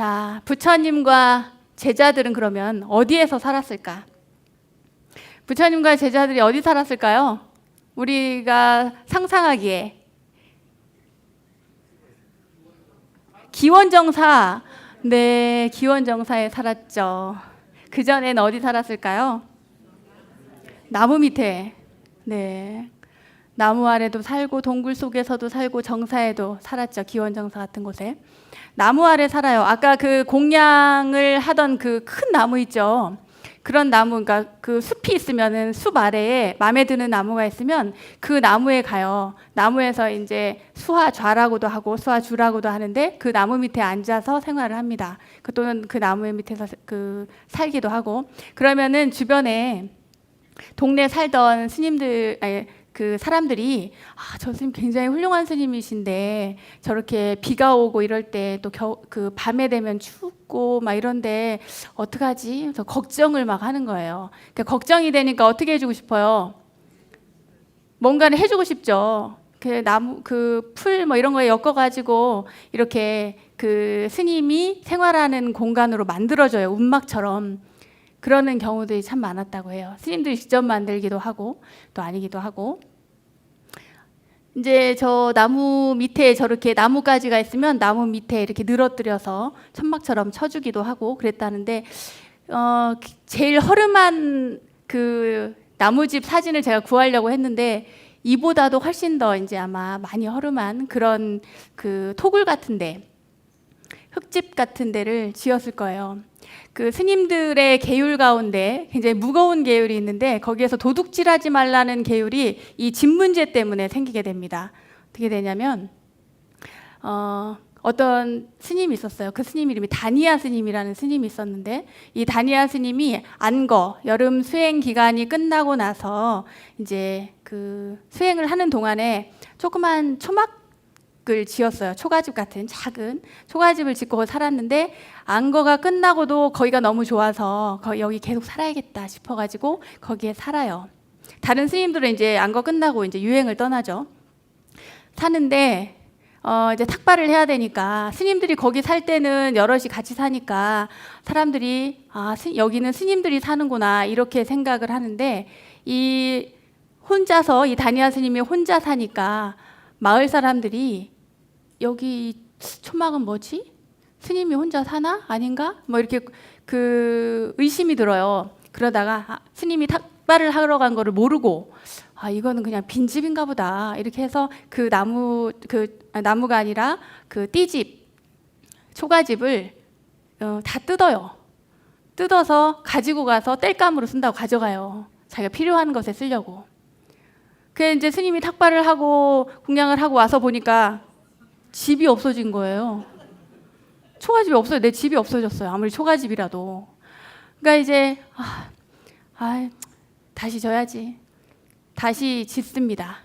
자, 부처님과 제자들은 그러면 어디에서 살았을까? 부처님과 제자들이 어디 살았을까요? 우리가 상상하기에 기원정사, 네, 기원정사에 살았죠. 그 전엔 어디 살았을까요? 나무 밑에, 네, 나무 아래도 살고 동굴 속에서도 살고 정사에도 살았죠. 기원 정사 같은 곳에 나무 아래 살아요. 아까 그 공양을 하던 그 큰 나무 있죠. 그런 나무, 그러니까 그 숲이 있으면은 숲 아래에 마음에 드는 나무가 있으면 그 나무에 가요. 나무에서 이제 수화좌라고도 하고 수화주라고도 하는데 그 나무 밑에 앉아서 생활을 합니다. 그 또는 그 나무 밑에서 그 살기도 하고 그러면은 주변에 동네 살던 스님들 아니, 그 사람들이 아, 저 스님 굉장히 훌륭한 스님이신데 저렇게 비가 오고 이럴 때 또 그 밤에 되면 춥고 막 이런데 어떡하지? 그래서 걱정을 막 하는 거예요. 그러니까 걱정이 되니까 어떻게 해주고 싶어요? 뭔가를 해주고 싶죠. 그 나무 그 풀 뭐 이런 거에 엮어 가지고 이렇게 그 스님이 생활하는 공간으로 만들어줘요. 운막처럼. 그러는 경우들이 참 많았다고 해요. 스님들이 직접 만들기도 하고 또 아니기도 하고. 이제 저 나무 밑에 저렇게 나무가지가 있으면 나무 밑에 이렇게 늘어뜨려서 천막처럼 쳐주기도 하고 그랬다는데 어 제일 허름한 그 나무집 사진을 제가 구하려고 했는데 이보다도 훨씬 더 이제 아마 많이 허름한 그런 그 토굴 같은데 흙집 같은 데를 지었을 거예요. 그 스님들의 계율 가운데 굉장히 무거운 계율이 있는데 거기에서 도둑질하지 말라는 계율이 이 집 문제 때문에 생기게 됩니다. 어떻게 되냐면 어, 어떤 스님이 있었어요. 그 스님 이름이 다니아 스님이라는 스님이 있었는데 이 다니아 스님이 안거 여름 수행 기간이 끝나고 나서 이제 그 수행을 하는 동안에 조그만 초막 을 지었어요. 초가집 같은 작은 초가집을 짓고 살았는데 안거가 끝나고도 거기가 너무 좋아서 거, 여기 계속 살아야겠다 싶어가지고 거기에 살아요. 다른 스님들은 이제 안거 끝나고 이제 유행을 떠나죠. 사는데 어 이제 탁발을 해야 되니까 스님들이 거기 살 때는 여럿이 같이 사니까 사람들이 아 스, 여기는 스님들이 사는구나 이렇게 생각을 하는데 이 혼자서 이 다니아 스님이 혼자 사니까 마을 사람들이 여기 초막은 뭐지? 스님이 혼자 사나? 아닌가? 뭐 이렇게 그 의심이 들어요. 그러다가 아, 스님이 탁발을 하러 간 거를 모르고 아 이거는 그냥 빈집인가 보다 이렇게 해서 그 나무 그 아, 나무가 아니라 그 띠집 초가집을 어, 다 뜯어요. 뜯어서 가지고 가서 땔감으로 쓴다고 가져가요. 자기가 필요한 것에 쓰려고. 그 이제 스님이 탁발을 하고 공양을 하고 와서 보니까 집이 없어진 거예요. 초가집이 없어요. 내 집이 없어졌어요. 아무리 초가집이라도. 그러니까 이제 아, 아 다시 져야지. 다시 짓습니다.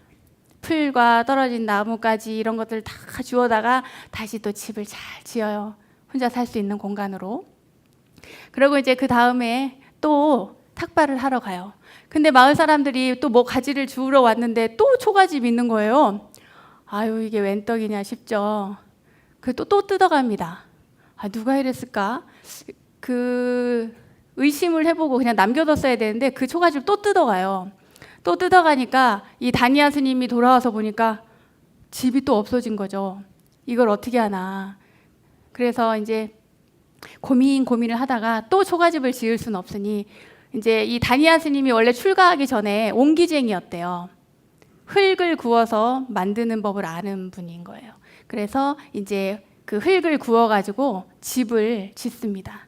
풀과 떨어진 나무까지 이런 것들 다 주워다가 다시 또 집을 잘 지어요. 혼자 살 수 있는 공간으로. 그리고 이제 그 다음에 또 탁발을 하러 가요. 근데 마을 사람들이 또 뭐 가지를 주우러 왔는데 또 초가집 있는 거예요. 아유 이게 웬 떡이냐 싶죠. 그또 또 뜯어갑니다. 아 누가 이랬을까? 그 의심을 해보고 그냥 남겨뒀어야 되는데 그 초가집 또 뜯어가요. 또 뜯어가니까 이 다니아 스님이 돌아와서 보니까 집이 또 없어진 거죠. 이걸 어떻게 하나. 그래서 이제 고민 고민을 하다가 또 초가집을 지을 수는 없으니 이제 이 다니아 스님이 원래 출가하기 전에 옹기쟁이였대요. 흙을 구워서 만드는 법을 아는 분인 거예요. 그래서 이제 그 흙을 구워 가지고 집을 짓습니다.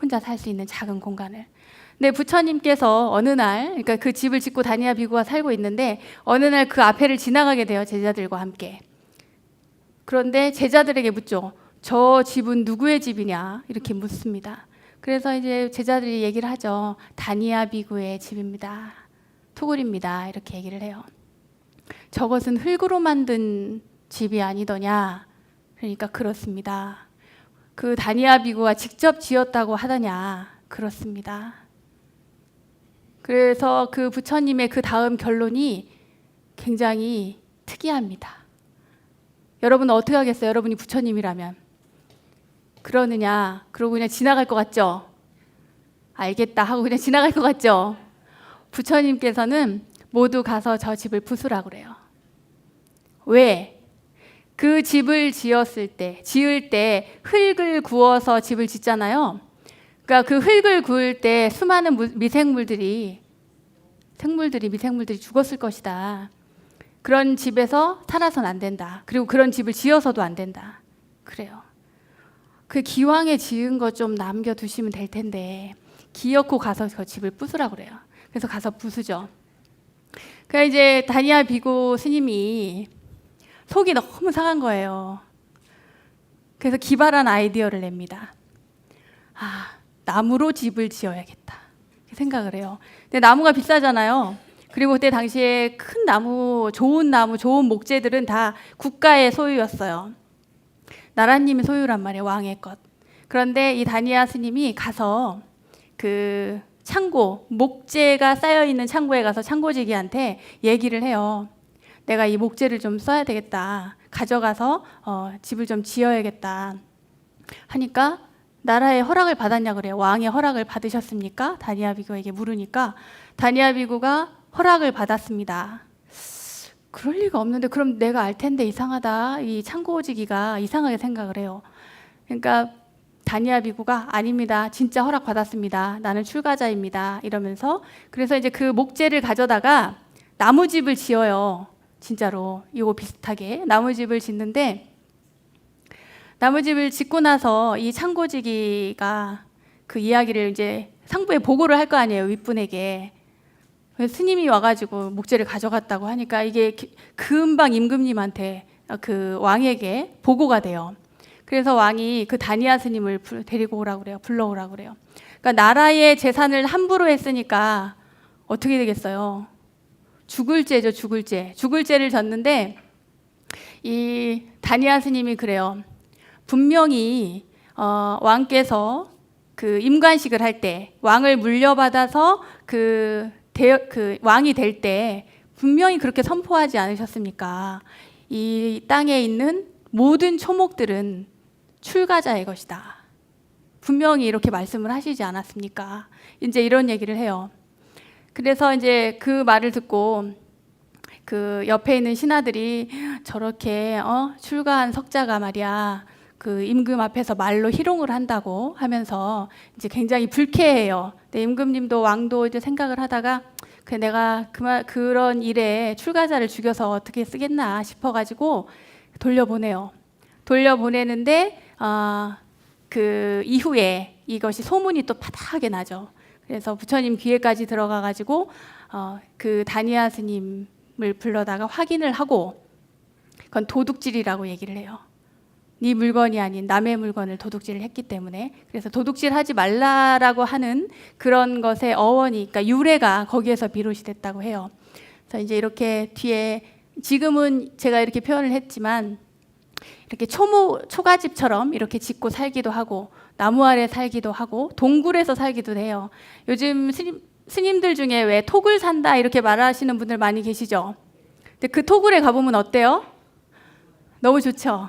혼자 살 수 있는 작은 공간을. 근데 부처님께서 어느 날, 그러니까 그 집을 짓고 다니아 비구가 살고 있는데 어느 날 그 앞에를 지나가게 돼요 제자들과 함께. 그런데 제자들에게 묻죠. 저 집은 누구의 집이냐 이렇게 묻습니다. 그래서 이제 제자들이 얘기를 하죠. 다니아 비구의 집입니다. 토굴입니다. 이렇게 얘기를 해요. 저것은 흙으로 만든 집이 아니더냐? 그러니까 그렇습니다. 그 다니아 비구가 직접 지었다고 하더냐? 그렇습니다. 그래서 그 부처님의 그 다음 결론이 굉장히 특이합니다. 여러분 어떻게 하겠어요? 여러분이 부처님이라면 그러느냐? 그러고 그냥 지나갈 것 같죠? 알겠다 하고 그냥 지나갈 것 같죠? 부처님께서는 모두 가서 저 집을 부수라 그래요. 왜? 그 집을 지었을 때, 지을 때 흙을 구워서 집을 짓잖아요. 그러니까 그 흙을 구울 때 수많은 무- 미생물들이 생물들이 미생물들이 죽었을 것이다. 그런 집에서 살아서는 안 된다. 그리고 그런 집을 지어서도 안 된다. 그래요. 그 기왕에 지은 거 좀 남겨 두시면 될 텐데 기어코 가서 그 집을 부수라 그래요. 그래서 가서 부수죠. 그 이제 다니아 비고 스님이 속이 너무 상한 거예요. 그래서 기발한 아이디어를 냅니다. 아, 나무로 집을 지어야겠다. 생각을 해요. 근데 나무가 비싸잖아요. 그리고 그때 당시에 큰 나무, 좋은 나무, 좋은 목재들은 다 국가의 소유였어요. 나라님이 소유란 말이에요, 왕의 것. 그런데 이 다니아 스님이 가서 그 창고, 목재가 쌓여 있는 창고에 가서 창고지기한테 얘기를 해요. 내가 이 목재를 좀 써야 되겠다. 가져가서 어, 집을 좀 지어야겠다. 하니까 나라의 허락을 받았냐 그래요. 왕의 허락을 받으셨습니까? 다니아 비구에게 물으니까 다니아 비구가 허락을 받았습니다. 그럴 리가 없는데 그럼 내가 알 텐데 이상하다. 이 창고지기가 이상하게 생각을 해요. 그러니까 다니아 비구가 아닙니다. 진짜 허락 받았습니다. 나는 출가자입니다. 이러면서 그래서 이제 그 목재를 가져다가 나무집을 지어요. 진짜로 이거 비슷하게 나무집을 짓는데 나무집을 짓고 나서 이 창고지기가 그 이야기를 이제 상부에 보고를 할 거 아니에요 윗분에게 스님이 와가지고 목재를 가져갔다고 하니까 이게 기- 금방 임금님한테 그 왕에게 보고가 돼요. 그래서 왕이 그 다니아 스님을 불- 데리고 오라고 그래요. 불러오라고 그래요. 그러니까 나라의 재산을 함부로 했으니까 어떻게 되겠어요? 죽을 죄죠, 죽을 죄. 죽을 죄를 졌는데 이 다니아 스님이 그래요. 분명히 어, 왕께서 그 임관식을 할 때 왕을 물려받아서 그, 대, 그 왕이 될 때 분명히 그렇게 선포하지 않으셨습니까? 이 땅에 있는 모든 초목들은 출가자의 것이다. 분명히 이렇게 말씀을 하시지 않았습니까? 이제 이런 얘기를 해요. 그래서 이제 그 말을 듣고 그 옆에 있는 신하들이 저렇게 어? 출가한 석자가 말이야 그 임금 앞에서 말로 희롱을 한다고 하면서 이제 굉장히 불쾌해요. 근데 임금님도 왕도 이제 생각을 하다가 그 내가 그만 그런 일에 출가자를 죽여서 어떻게 쓰겠나 싶어가지고 돌려보내요. 돌려보내는데 아, 그 이후에 이것이 소문이 또 파다하게 나죠. 그래서 부처님 귀에까지 들어가 가지고 어, 그 다니아 스님을 불러다가 확인을 하고 그건 도둑질이라고 얘기를 해요. 네 물건이 아닌 남의 물건을 도둑질을 했기 때문에 그래서 도둑질하지 말라라고 하는 그런 것의 어원이 그러니까 유래가 거기에서 비롯이 됐다고 해요. 그래서 이제 이렇게 뒤에 지금은 제가 이렇게 표현을 했지만 이렇게 초모 초가집처럼 이렇게 짓고 살기도 하고 나무 아래 살기도 하고 동굴에서 살기도 해요. 요즘 스님, 스님들 중에 왜 토굴 산다 이렇게 말하시는 분들 많이 계시죠. 근데 그 토굴에 가보면 어때요? 너무 좋죠.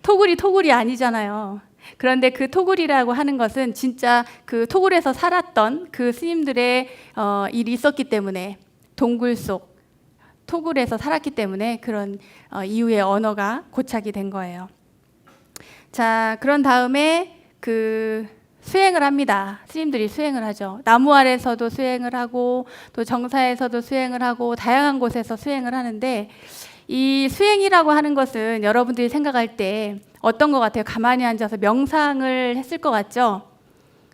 토굴이 토굴이 아니잖아요. 그런데 그 토굴이라고 하는 것은 진짜 그 토굴에서 살았던 그 스님들의 어, 일이 있었기 때문에 동굴 속 토굴에서 살았기 때문에 그런 어, 이후의 언어가 고착이 된 거예요. 자, 그런 다음에 그 수행을 합니다. 스님들이 수행을 하죠. 나무 아래서도 수행을 하고 또 정사에서도 수행을 하고 다양한 곳에서 수행을 하는데 이 수행이라고 하는 것은 여러분들이 생각할 때 어떤 것 같아요? 가만히 앉아서 명상을 했을 것 같죠?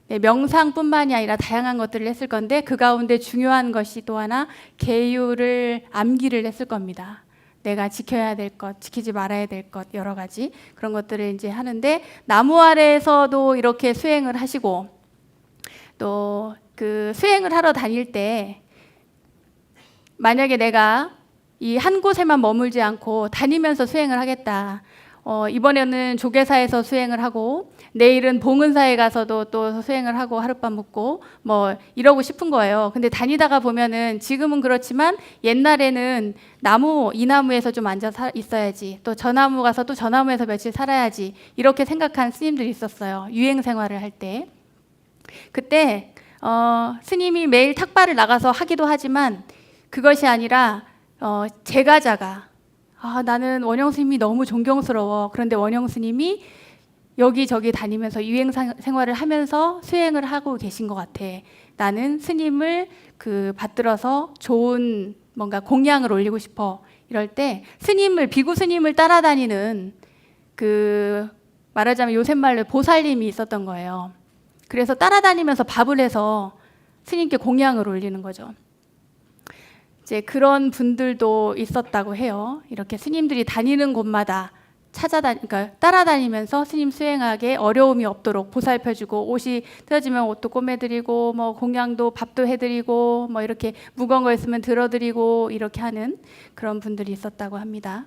네, 명상뿐만이 아니라 다양한 것들을 했을 건데 그 가운데 중요한 것이 또 하나 계율을 암기를 했을 겁니다. 내가 지켜야 될 것, 지키지 말아야 될 것 여러 가지 그런 것들을 이제 하는데 나무 아래에서도 이렇게 수행을 하시고 또 그 수행을 하러 다닐 때 만약에 내가 이 한 곳에만 머물지 않고 다니면서 수행을 하겠다. 어, 이번에는 조계사에서 수행을 하고 내일은 봉은사에 가서도 또 수행을 하고 하룻밤 묵고 뭐 이러고 싶은 거예요. 근데 다니다가 보면은 지금은 그렇지만 옛날에는 나무 이 나무에서 좀 앉아 사, 있어야지 또 저 나무 가서 또 저 나무에서 며칠 살아야지 이렇게 생각한 스님들이 있었어요. 유행 생활을 할 때. 그때 어, 스님이 매일 탁발을 나가서 하기도 하지만 그것이 아니라 어, 제가 자가 아, 나는 원영 스님이 너무 존경스러워. 그런데 원영 스님이 여기저기 다니면서 유행 상- 생활을 하면서 수행을 하고 계신 것 같아. 나는 스님을 그 받들어서 좋은 뭔가 공양을 올리고 싶어. 이럴 때 스님을 비구 스님을 따라다니는 그 말하자면 요새 말로 보살님이 있었던 거예요. 그래서 따라다니면서 밥을 해서 스님께 공양을 올리는 거죠. 이제 그런 분들도 있었다고 해요. 이렇게 스님들이 다니는 곳마다 찾아다, 그러니까 따라다니면서 스님 수행하게 어려움이 없도록 보살펴 주고 옷이 틀어지면 옷도 꼬매 드리고 뭐 공양도 밥도 해 드리고 뭐 이렇게 무거운 거 있으면 들어 드리고 이렇게 하는 그런 분들이 있었다고 합니다.